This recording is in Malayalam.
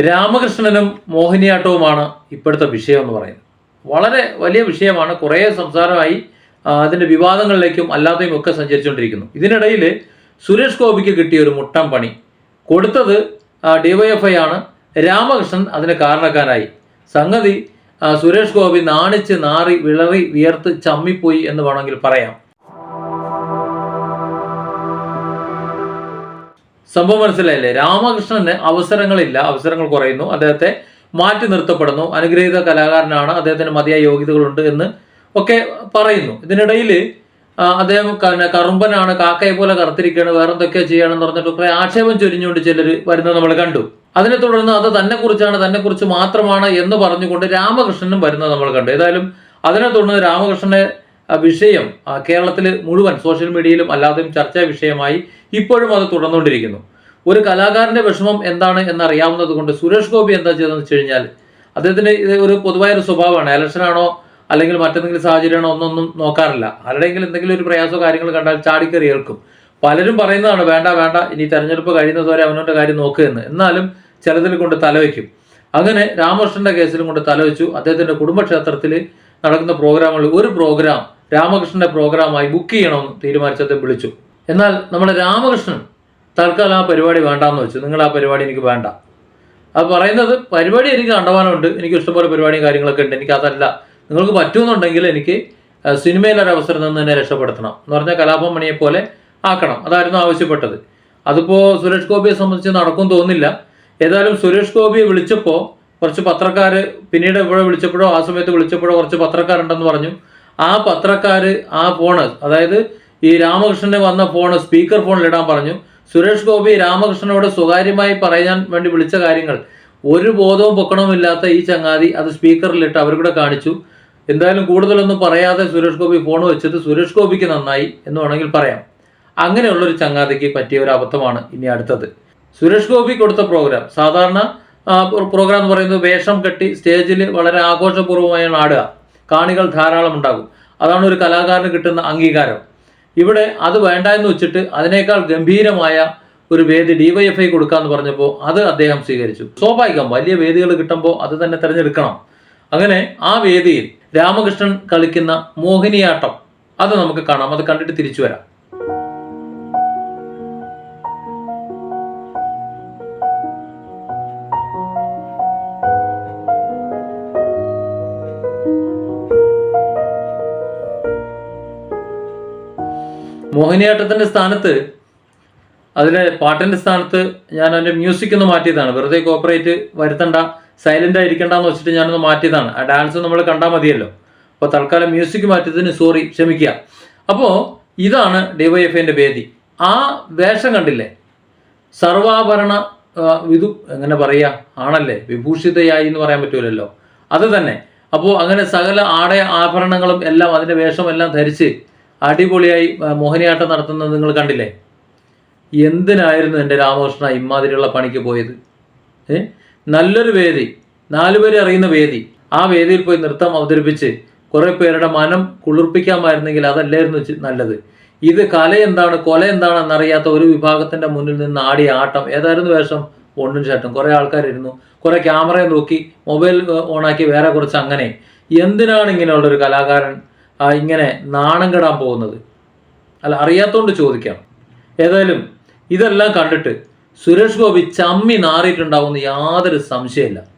രാമകൃഷ്ണനും മോഹിനിയാട്ടവുമാണ് ഇപ്പോഴത്തെ വിഷയം എന്ന് പറയുന്നത്. വളരെ വലിയ വിഷയമാണ്. കുറേ സംസാരമായി അതിന്റെ വിവാദങ്ങളിലേക്കും അല്ലാതെയും ഒക്കെ സഞ്ചരിച്ചുകൊണ്ടിരിക്കുന്നു. ഇതിനിടയിൽ സുരേഷ് ഗോപിക്ക് കിട്ടിയ ഒരു മുട്ടം പണി. കൊടുത്തത് ഡിവൈഎഫ്ഐ ആണ്. രാമകൃഷ്ണൻ അതിന് കാരണക്കാരായി സംഗതി സുരേഷ് ഗോപി നാണിച്ച് നാറി വിളറി വിയർത്ത് ചമ്മിപ്പോയി എന്ന് വേണമെങ്കിൽ പറയാം. സംഭവം മനസ്സിലായില്ലേ? രാമകൃഷ്ണന് അവസരങ്ങളില്ല. അവസരങ്ങൾ കുറയുന്നു. അദ്ദേഹത്തെ മാറ്റി നിർത്തപ്പെടുന്നു. അനുഗ്രഹീത കലാകാരനാണ്. അദ്ദേഹത്തിന് മതിയായ യോഗ്യതകളുണ്ട് എന്ന് ഒക്കെ പറയുന്നു. ഇതിനിടയിൽ അദ്ദേഹം കറുമ്പനാണ് കാക്കയെ പോലെ കറുത്തിരിക്കുകയാണ്. വേറെ എന്തൊക്കെയോ പറഞ്ഞിട്ട് കുറെ ആക്ഷേപം ചൊരിഞ്ഞുകൊണ്ട് ചിലർ വരുന്നത് നമ്മൾ കണ്ടു. അതിനെ തുടർന്ന് അത് തന്നെ കുറിച്ചാണ് തന്നെ കുറിച്ച് മാത്രമാണ് എന്ന് പറഞ്ഞുകൊണ്ട് രാമകൃഷ്ണനും വരുന്നത് നമ്മൾ കണ്ടു. ഏതായാലും അതിനെ തുടർന്ന് രാമകൃഷ്ണന്റെ ആ, വിഷയം കേരളത്തിൽ മുഴുവൻ സോഷ്യൽ മീഡിയയിലും അല്ലാതെയും ചർച്ചാ വിഷയമായി ഇപ്പോഴും അത് തുടർന്നുകൊണ്ടിരിക്കുന്നു. ഒരു കലാകാരന്റെ വിഷമം എന്താണ് എന്നറിയാവുന്നത് കൊണ്ട് സുരേഷ് ഗോപി എന്താ ചെയ്തതെന്ന് വെച്ച് കഴിഞ്ഞാൽ അദ്ദേഹത്തിന് ഇത് ഒരു പൊതുവായ ഒരു സ്വഭാവമാണ്. ഇലക്ഷനാണോ അല്ലെങ്കിൽ മറ്റെന്തെങ്കിലും സാഹചര്യമാണോ ഒന്നൊന്നും നോക്കാറില്ല. ആരുടെയെങ്കിലും എന്തെങ്കിലും ഒരു പ്രയാസമോ കാര്യങ്ങൾ കണ്ടാൽ ചാടിക്കറി ഏൽക്കും. പലരും പറയുന്നതാണ് വേണ്ട വേണ്ട ഇനി തെരഞ്ഞെടുപ്പ് കഴിയുന്നതുവരെ അവനവന്റെ കാര്യം നോക്കുകയെന്ന് എന്നാലും ചിലതിൽ കൊണ്ട് തലവെക്കും. അങ്ങനെ രാമകൃഷ്ണന്റെ കേസിലും കൊണ്ട് തലവെച്ചു. അദ്ദേഹത്തിന്റെ കുടുംബക്ഷേത്രത്തിൽ നടക്കുന്ന പ്രോഗ്രാമുകളിൽ ഒരു പ്രോഗ്രാം രാമകൃഷ്ണന്റെ പ്രോഗ്രാമായി ബുക്ക് ചെയ്യണമെന്ന് തീരുമാനിച്ചത് വിളിച്ചു. എന്നാൽ നമ്മുടെ രാമകൃഷ്ണൻ തൽക്കാലം ആ പരിപാടി വേണ്ടാന്ന് വെച്ചു. നിങ്ങൾ ആ പരിപാടി എനിക്ക് വേണ്ട. അത് പറയുന്നത് പരിപാടി എനിക്ക് കണ്ടവാനുണ്ട് എനിക്ക് ഇഷ്ടംപോലെ പരിപാടിയും കാര്യങ്ങളൊക്കെ ഉണ്ട്. എനിക്ക് അതല്ല. നിങ്ങൾക്ക് പറ്റുമെന്നുണ്ടെങ്കിൽ എനിക്ക് സിനിമയിലൊരു അവസരം നിന്ന് തന്നെ രക്ഷപ്പെടുത്തണം എന്ന് പറഞ്ഞാൽ കലാപം മണിയെ പോലെ ആക്കണം. അതായിരുന്നു ആവശ്യപ്പെട്ടത്. അതിപ്പോൾ സുരേഷ് ഗോപിയെ സംബന്ധിച്ച് നടക്കും തോന്നില്ല ഏതായാലും സുരേഷ് ഗോപിയെ വിളിച്ചപ്പോൾ കുറച്ച് പത്രക്കാർ പിന്നീട് ഇവിടെ വിളിച്ചപ്പോഴോ ആ സമയത്ത് വിളിച്ചപ്പോഴോ കുറച്ച് പത്രക്കാരുണ്ടെന്ന് പറഞ്ഞു. ആ പത്രക്കാർ ആ ഫോണ് അതായത് ഈ രാമകൃഷ്ണന് വന്ന ഫോണ് സ്പീക്കർ ഫോണിൽ ഇടാൻ പറഞ്ഞു. സുരേഷ് ഗോപി രാമകൃഷ്ണനോട് സ്വകാര്യമായി പറയാൻ വേണ്ടി വിളിച്ച കാര്യങ്ങൾ. ഒരു ബോധവും പൊക്കണവുമില്ലാത്ത ഈ ചങ്ങാതി അത് സ്പീക്കറിലിട്ട് അവരുടെ കാണിച്ചു. എന്തായാലും കൂടുതലൊന്നും പറയാതെ സുരേഷ് ഗോപി ഫോൺ വെച്ചത് സുരേഷ് ഗോപിക്ക് നന്നായി എന്ന് വേണമെങ്കിൽ പറയാം. അങ്ങനെയുള്ളൊരു ചങ്ങാതിക്ക് പറ്റിയ ഒരു അബദ്ധമാണ് ഇനി അടുത്തത്. സുരേഷ് ഗോപി കൊടുത്ത പ്രോഗ്രാം സാധാരണ പ്രോഗ്രാം എന്ന് പറയുന്നത് വേഷം കെട്ടി സ്റ്റേജിൽ വളരെ ആഘോഷപൂർവമായാണ് ആടുക. കാണികൾ ധാരാളം ഉണ്ടാകും. അതാണ് ഒരു കലാകാരന് കിട്ടുന്ന അംഗീകാരം. ഇവിടെ അത് വേണ്ട എന്ന് വെച്ചിട്ട് അതിനേക്കാൾ ഗംഭീരമായ ഒരു വേദി ഡിവൈഎഫ്ഐ കൊടുക്കാന്ന് പറഞ്ഞപ്പോൾ അത് അദ്ദേഹം സ്വീകരിച്ചു. സ്വാഭാവികം വലിയ വേദികൾ കിട്ടുമ്പോൾ അത് തന്നെ തിരഞ്ഞെടുക്കണം. അങ്ങനെ ആ വേദിയിൽ രാമകൃഷ്ണൻ കളിക്കുന്ന മോഹിനിയാട്ടം അത് നമുക്ക് കാണാം. അത് കണ്ടിട്ട് തിരിച്ചു വരാം. മോഹിനിയാട്ടത്തിന്റെ സ്ഥാനത്ത് അതിലെ പാട്ടിന്റെ സ്ഥാനത്ത് ഞാൻ അതിന്റെ മ്യൂസിക് ഒന്ന് മാറ്റിയതാണ്. വെറുതെ കോപ്പറേറ്റ് വരുത്തണ്ട സൈലന്റ് ആയിരിക്കണ്ടെന്ന് വെച്ചിട്ട് ഞാനൊന്ന് മാറ്റിയതാണ്. ആ ഡാൻസ് നമ്മൾ കണ്ടാൽ മതിയല്ലോ. അപ്പോൾ തൽക്കാലം മ്യൂസിക് മാറ്റിയതിന് സോറി ക്ഷമിക്കുക. അപ്പോൾ ഇതാണ് ഡിവൈഎഫ്ഐന്റെ വേദി. ആ വേഷം കണ്ടില്ലേ? സർവാഭരണ വിധു എങ്ങനെ പറയുക ആണല്ലേ? വിഭൂഷിതയായി എന്ന് പറയാൻ പറ്റൂലല്ലോ. അത് തന്നെ. അപ്പോൾ അങ്ങനെ സകല ആടയ ആഭരണങ്ങളും എല്ലാം അതിന്റെ വേഷമെല്ലാം ധരിച്ച് അടിപൊളിയായി മോഹിനിയാട്ടം നടത്തുന്നത് നിങ്ങൾ കണ്ടില്ലേ? എന്തിനായിരുന്നു എന്റെ രാമകൃഷ്ണ ഇമ്മാതിരിയുള്ള പണിക്ക് പോയത്? നല്ലൊരു വേദി നാലുപേരെ അറിയുന്ന വേദി. ആ വേദിയിൽ പോയി നൃത്തം അവതരിപ്പിച്ച് കുറേ പേരുടെ മനം കുളിർപ്പിക്കാമായിരുന്നെങ്കിൽ അതല്ലായിരുന്നു നല്ലത്. ഇത് കല എന്താണ് കൊല എന്താണ് ഒരു വിഭാഗത്തിന്റെ മുന്നിൽ നിന്ന് ആടിയ ആട്ടം. ഏതായിരുന്നു വേഷം? ഒന്നും ചേട്ടൻ. കുറെ ആൾക്കാരിരുന്നു. കുറേ ക്യാമറയെ നോക്കി മൊബൈൽ ഓണാക്കി വേറെ കുറച്ച് അങ്ങനെ എന്തിനാണ് ഇങ്ങനെയുള്ളൊരു കലാകാരൻ ഇങ്ങനെ നാണം കെടാൻ പോകുന്നത്. അല്ല അറിയാത്തതുകൊണ്ട് ചോദിക്കാം. ഏതായാലും ഇതെല്ലാം കണ്ടിട്ട് സുരേഷ് ഗോപി ചമ്മി നാറിയിട്ടുണ്ടാവുമെന്ന് യാതൊരു സംശയമില്ല